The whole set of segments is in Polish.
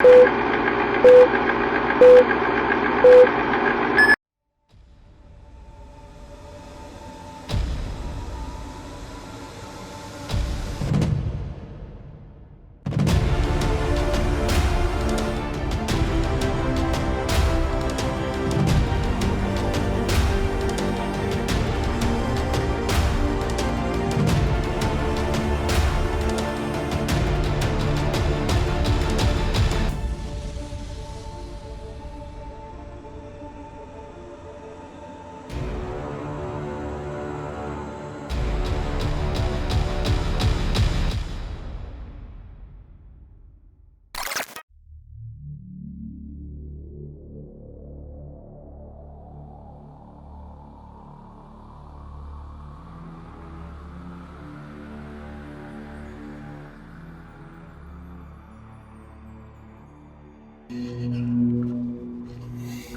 Thank you.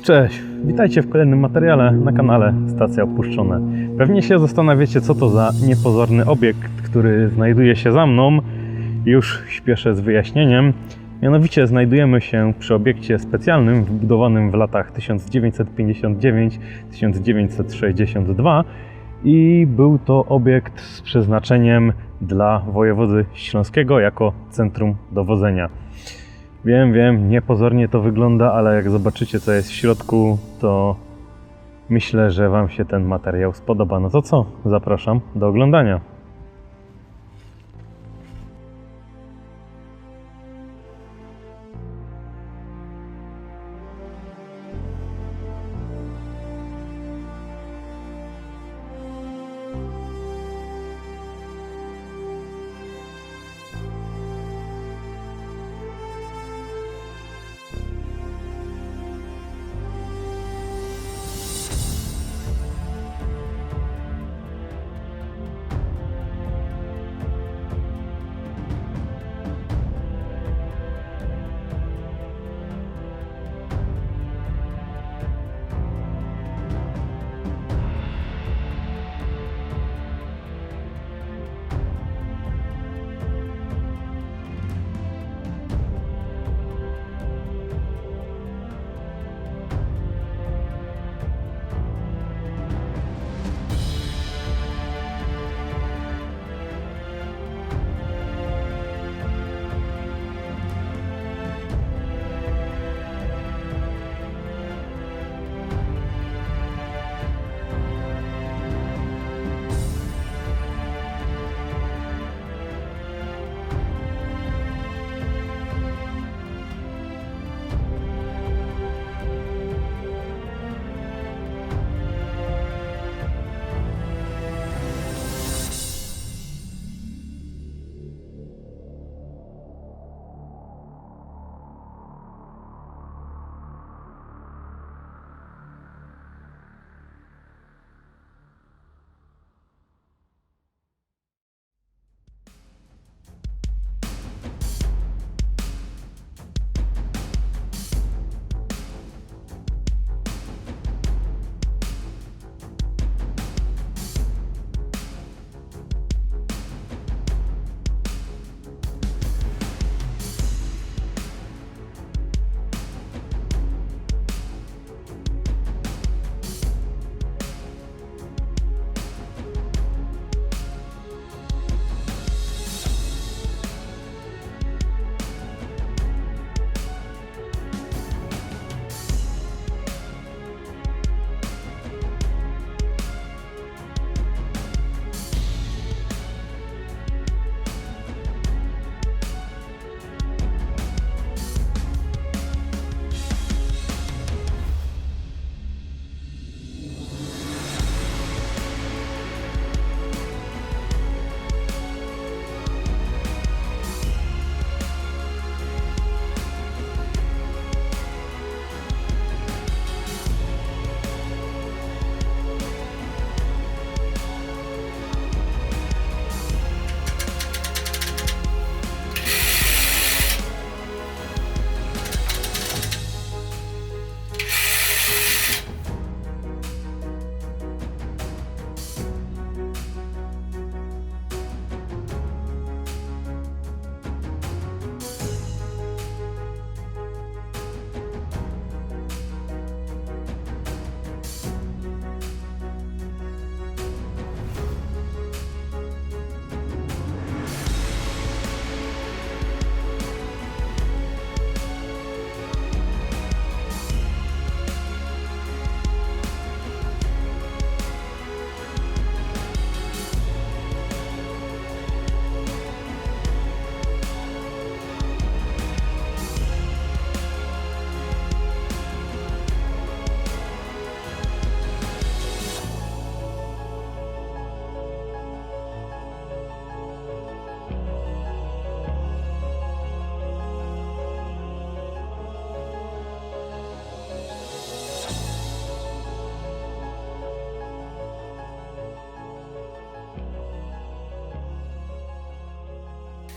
Cześć, witajcie w kolejnym materiale na kanale Stacja Opuszczone. Pewnie się zastanawiacie, co to za niepozorny obiekt, który znajduje się za mną. Już śpieszę z wyjaśnieniem. Mianowicie znajdujemy się przy obiekcie specjalnym wybudowanym w latach 1959-1962 i był to obiekt z przeznaczeniem dla wojewody śląskiego jako centrum dowodzenia. Wiem, wiem, niepozornie to wygląda, ale jak zobaczycie, co jest w środku, to myślę, że Wam się ten materiał spodoba. No to co? Zapraszam do oglądania.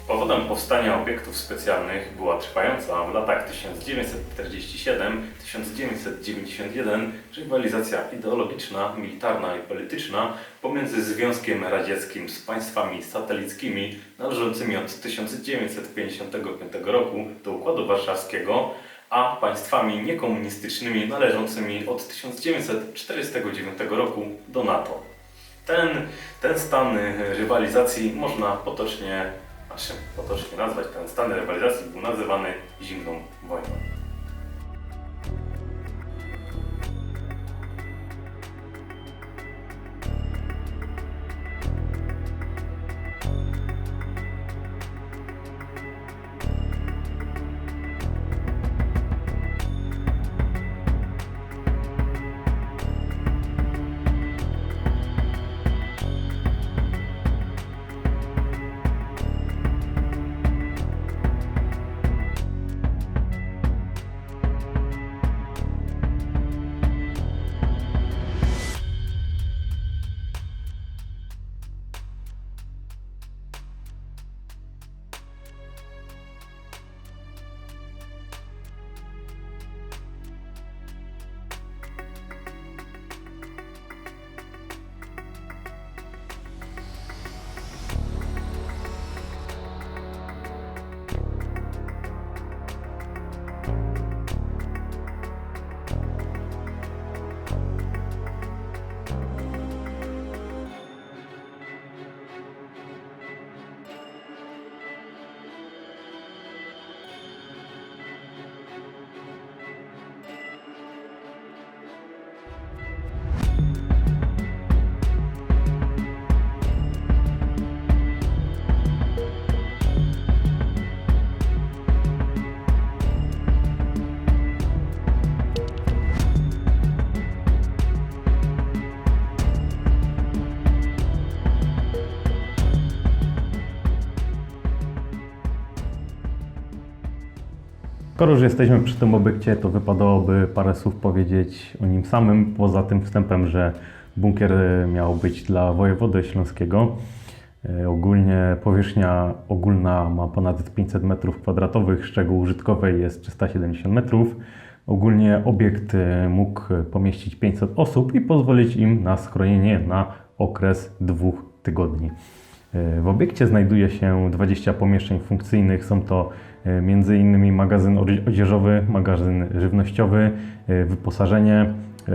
Powodem powstania obiektów specjalnych była trwająca w latach 1947-1991 rywalizacja ideologiczna, militarna i polityczna pomiędzy Związkiem Radzieckim z państwami satelickimi należącymi od 1955 roku do Układu Warszawskiego, a państwami niekomunistycznymi należącymi od 1949 roku do NATO. Ten, ten stan rywalizacji można potocznie, znaczy potocznie nazwać, ten stan rywalizacji był nazywany zimną wojną. Skoro już jesteśmy przy tym obiekcie, to wypadałoby parę słów powiedzieć o nim samym, poza tym wstępem, że bunkier e, miał być dla wojewody śląskiego. E, Ogólnie powierzchnia ogólna ma ponad 500 m2, z czego użytkowej jest 370 metrów. Ogólnie obiekt e, mógł pomieścić 500 osób i pozwolić im na schronienie na okres dwóch tygodni. W obiekcie znajduje się 20 pomieszczeń funkcyjnych. Są to e, m.in. magazyn odzież- odzieżowy, magazyn żywnościowy, e, wyposażenie, e,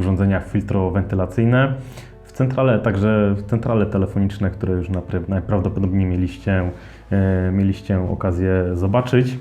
urządzenia filtrowentylacyjne. W centrale także centrale telefoniczne, które już najprawdopodobniej mieliście, mieliście okazję zobaczyć.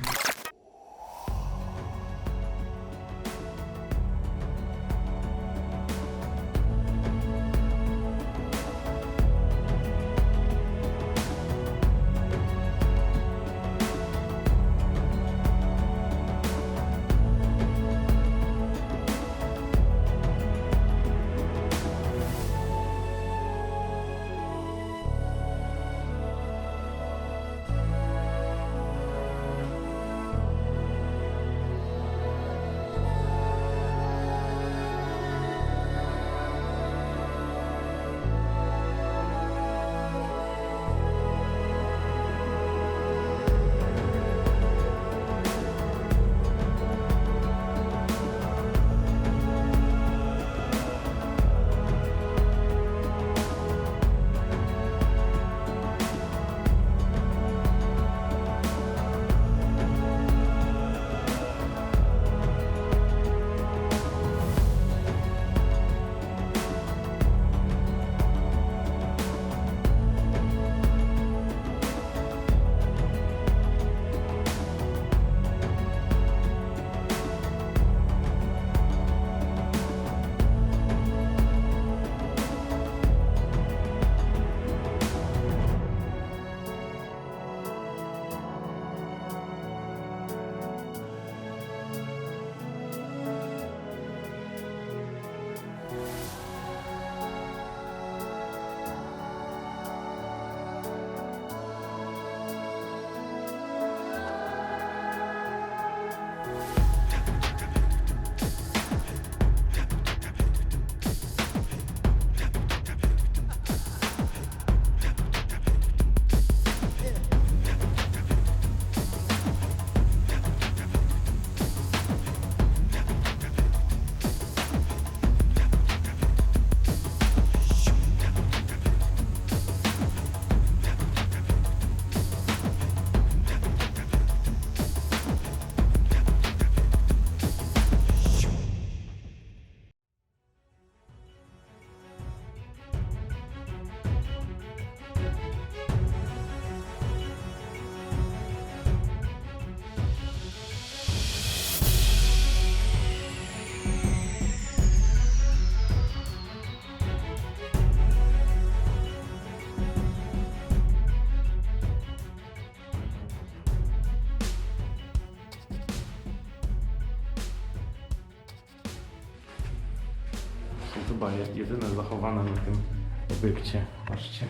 Obiekcie. Patrzcie.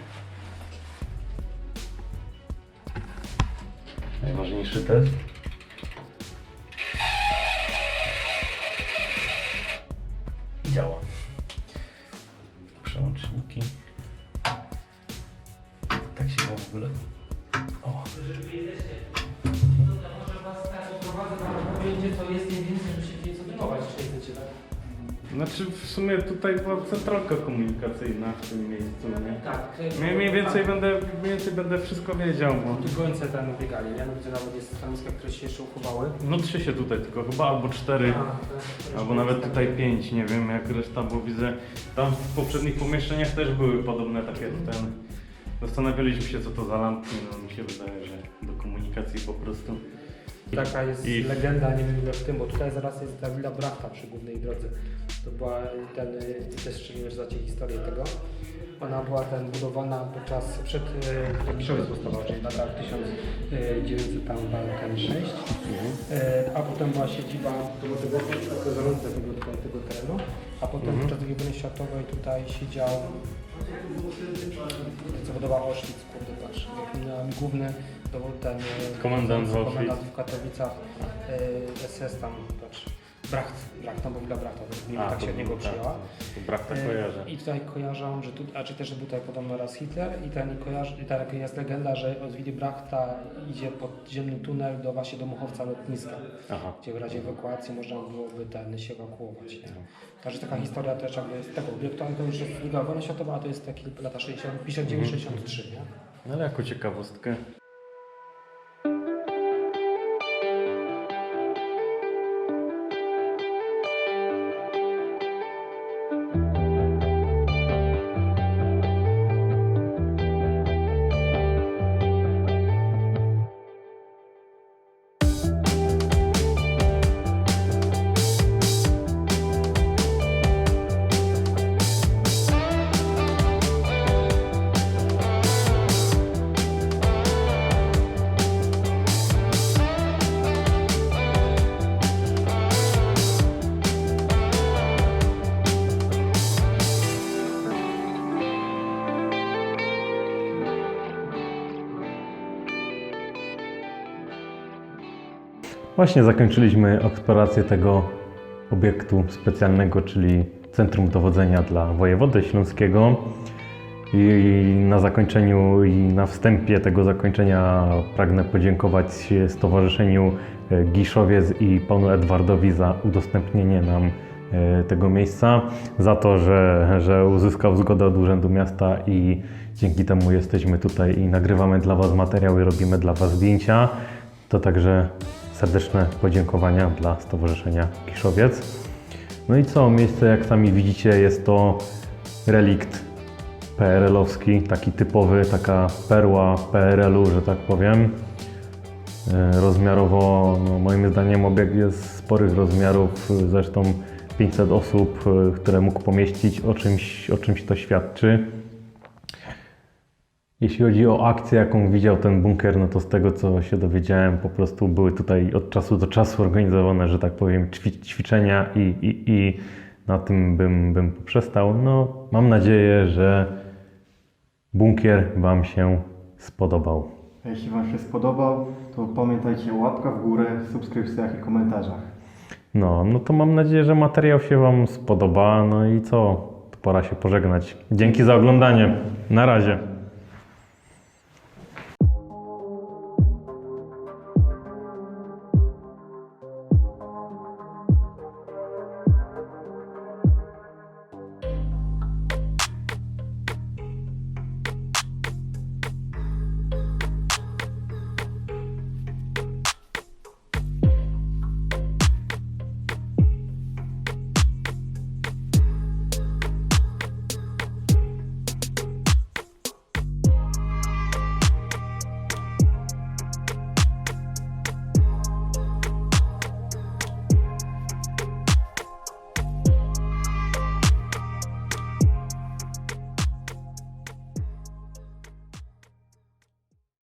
Najważniejszy test. Działa. Znaczy w sumie tutaj była centralka komunikacyjna w tym miejscu, nie? Tak. Mniej, mniej więcej będę, mniej więcej będę wszystko wiedział, bo... Tu gońce tam biegali, nie? No, Gdzie nawet jest stanowiska, które się jeszcze uchowały. No trzy się tutaj tylko chyba, albo cztery, albo nawet tutaj pięć, nie wiem jak reszta, bo widzę tam w poprzednich pomieszczeniach też były podobne takie ten... Zastanawialiśmy się co to za lampki, no mi się wydaje, że do komunikacji po prostu. Taka jest I- legenda, nie wiem ile w tym, bo tutaj zaraz jest ta Villa Brachta przy głównej drodze. To była ten, y, też szczególnie znacie historię tego. Ona była ten budowana podczas, przed, y, jak Giszowiec powstawał, czyli w latach 1906. E, A potem była siedziba tego, tego, tego tego, tego, tego terenu. A potem Mhm. podczas II wojny światowej tutaj siedział co budował Auschwitz, kurde, patrz, główny dowód ten e, Komendant w komendant w Katowicach e, SS tam, patrz, Bracht, Bracht, tam był dla Brachta, wiem, tak się od niego przyjęła. Brak tak E, kojarzę. I tutaj kojarzą, że tu, a czy też był tutaj podobno raz Hitler i ten kojarzy, i tak jest legenda, że od Willy Brachta idzie podziemny tunel do właśnie do Muchowca lotniska, Aha. gdzie w razie ewakuacji można byłoby ten się ewakuować. Nie? Także taka historia też jakby z tego obiektu, to już jest druga wojna światowa, a to jest taki lata 60, 59-63, nie? No ale jako ciekawostkę. Właśnie zakończyliśmy eksplorację tego obiektu specjalnego, czyli Centrum Dowodzenia dla Wojewody Śląskiego. I na zakończeniu i na wstępie tego zakończenia pragnę podziękować Stowarzyszeniu e, Giszowiec i panu Edwardowi za udostępnienie nam e, tego miejsca, za to, że, że uzyskał zgodę od Urzędu Miasta i dzięki temu jesteśmy tutaj i nagrywamy dla Was materiały, robimy dla Was zdjęcia. To także serdeczne podziękowania dla Stowarzyszenia Kiszowiec. No i co, miejsce jak sami widzicie jest to relikt PRL-owski, taki typowy, taka perła PRL-u, że tak powiem. E, Rozmiarowo, no, moim zdaniem obiekt jest sporych rozmiarów, zresztą 500 osób, e, które mógł pomieścić, o czymś, o czymś to świadczy. Jeśli chodzi o akcję, jaką widział ten bunkier, no to z tego co się dowiedziałem, po prostu były tutaj od czasu do czasu organizowane, że tak powiem, ćwi- ćwiczenia i, i, i na tym bym, bym poprzestał. No, mam nadzieję, że bunkier Wam się spodobał. A Jeśli Wam się spodobał, to pamiętajcie o łapkach w górę, subskrypcjach i komentarzach. No, no to mam nadzieję, że materiał się Wam spodoba. No i co? To pora się pożegnać. Dzięki za oglądanie. Na razie.